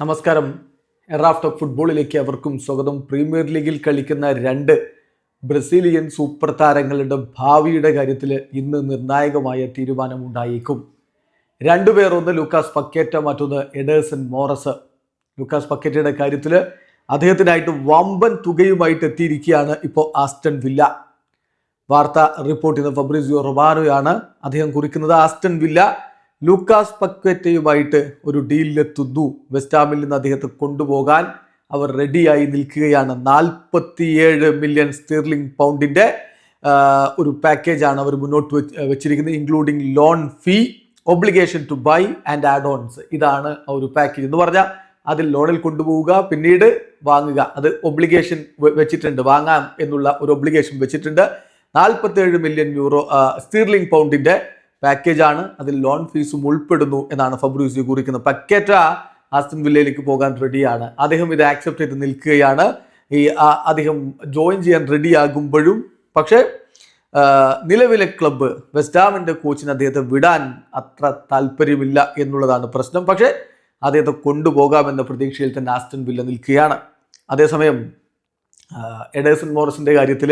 നമസ്കാരം. എറാഫ്റ്റ് ഫുട്ബോളിലേക്ക് അവർക്കും സ്വാഗതം. പ്രീമിയർ ലീഗിൽ കളിക്കുന്ന രണ്ട് ബ്രസീലിയൻ സൂപ്പർ താരങ്ങളുടെ ഭാവിയുടെ കാര്യത്തിൽ ഇന്ന് നിർണായകമായ തീരുമാനമുണ്ടായേക്കും. രണ്ടുപേർ ഒന്ന് ലൂക്കാസ് പക്കേറ്റ മറ്റൊന്ന് എഡേഴ്സൺ മോറസ്. ലൂക്കാസ് പക്കേറ്റയുടെ കാര്യത്തിൽ അദ്ദേഹത്തിനായിട്ട് വമ്പൻ തുകയുമായിട്ട് എത്തിയിരിക്കുകയാണ് ഇപ്പോൾ ആസ്റ്റൺ വില്ല. വാർത്ത റിപ്പോർട്ട് ചെയ്ത ഫബ്രിസിയോ റൊബാനോയാണ് അദ്ദേഹം കുറിക്കുന്നത്. ആസ്റ്റൺ വില്ല ലൂക്കാസ് പക്വറ്റയുമായിട്ട് ഒരു ഡീലിലെത്തുന്നു. വെസ്റ്റാമിൽ നിന്ന് അദ്ദേഹത്തെ കൊണ്ടുപോകാൻ അവർ റെഡിയായി നിൽക്കുകയാണ്. നാൽപ്പത്തിയേഴ് മില്യൺ സ്റ്റെർലിംഗ് പൗണ്ടിന്റെ ഒരു പാക്കേജാണ് അവർ മുന്നോട്ട് വെച്ച് വെച്ചിരിക്കുന്നത് including loan fee obligation to buy and add ons ഇതാണ് ആ ഒരു പാക്കേജ് എന്ന് പറഞ്ഞാൽ അതിൽ ലോണിൽ കൊണ്ടുപോവുക പിന്നീട് വാങ്ങുക. അത് ഒബ്ലിഗേഷൻ വെച്ചിട്ടുണ്ട്. വാങ്ങാം എന്നുള്ള ഒരു ഒബ്ലിഗേഷൻ വെച്ചിട്ടുണ്ട്. നാൽപ്പത്തേഴ് മില്യൺ യൂറോ സ്റ്റീർലിംഗ് പൗണ്ടിന്റെ പാക്കേജാണ് അതിൽ ലോൺ ഫീസും ഉൾപ്പെടുന്നു എന്നാണ് ഫബ്രൂസി കുറിക്കുന്നത്. പക്കേറ്റ ആസ്റ്റൻ വില്ലയിലേക്ക് പോകാൻ റെഡിയാണ് അദ്ദേഹം ഇത് ആക്സെപ്റ്റ് ചെയ്ത് നിൽക്കുകയാണ്. ഈ അദ്ദേഹം ജോയിൻ ചെയ്യാൻ റെഡിയാകുമ്പോഴും പക്ഷേ നിലവിലെ ക്ലബ്ബ് വെസ്റ്റാമിന്റെ കോച്ചിന് അദ്ദേഹത്തെ വിടാൻ അത്ര താല്പര്യമില്ല എന്നുള്ളതാണ് പ്രശ്നം. പക്ഷേ അദ്ദേഹത്തെ കൊണ്ടുപോകാമെന്ന പ്രതീക്ഷയിൽ തന്നെ ആസ്റ്റൺ വില്ല നിൽക്കുകയാണ്. അതേസമയം എഡേഴ്സൺ മോറിസിന്റെ കാര്യത്തിൽ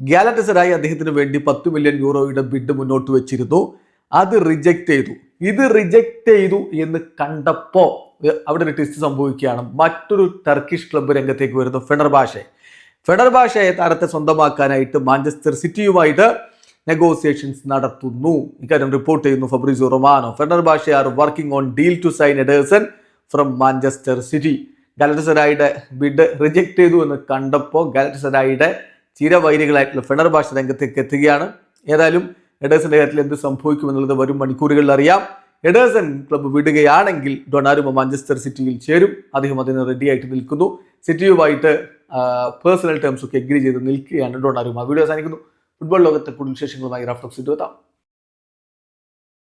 ഗാലറ്റസറായി അദ്ദേഹത്തിന് വേണ്ടി പത്ത് മില്യൺ യൂറോയുടെ ബിഡ് മുന്നോട്ട് വെച്ചിരുന്നു. അത് റിജക്റ്റ് ചെയ്തു. ഇത് റിജക്റ്റ് ചെയ്തു എന്ന് കണ്ടപ്പോ അവിടെ ഒരു ട്വിസ്റ്റ് സംഭവിക്കുകയാണ്. മറ്റൊരു ടർക്കിഷ് ക്ലബ്ബ് രംഗത്തേക്ക് വരുന്നു ഫെണർബാഷെ ഫെണർബാഷയെ താരത്തെ സ്വന്തമാക്കാനായിട്ട് മാഞ്ചസ്റ്റർ സിറ്റിയുമായിട്ട് നെഗോസിയേഷൻസ് നടത്തുന്നു. ഇക്കാര്യം റിപ്പോർട്ട് ചെയ്യുന്നു Fabrizio Romano. Fenerbahce are working on deal to sign Ederson from Manchester City ഗാലറ്റസറായുടെ bid reject ചെയ്തു എന്ന് കണ്ടപ്പോൾ ഗാലറ്റസറായുടെ ചിരവൈരികളായിട്ടുള്ള ഫെണർബാഷ രംഗത്തേക്ക് എത്തുകയാണ്. ഏതായാലും എഡേഴ്സന്റെ കാര്യത്തിൽ എന്ത് സംഭവിക്കുമെന്നുള്ളത് വരും മണിക്കൂറുകളിൽ അറിയാം. എഡേഴ്സൺ ക്ലബ്ബ് വിടുകയാണെങ്കിൽ ഡൊണാരുമ മാഞ്ചസ്റ്റർ സിറ്റിയിൽ ചേരും. അദ്ദേഹം അതിന് റെഡി ആയിട്ട് നിൽക്കുന്നു. സിറ്റിയുമായിട്ട് പേഴ്സണൽ ടേംസ് ഒക്കെ എഗ്രി ചെയ്ത് നിൽക്കുകയാണ് ഡൊണാരുമ. വീഡിയോ അവസാനിക്കുന്നു. ഫുട്ബോൾ ലോകത്തെ കൂടുതൽ വിശേഷങ്ങളുമായി റാഫ്റ്റോക്സ് എത്താം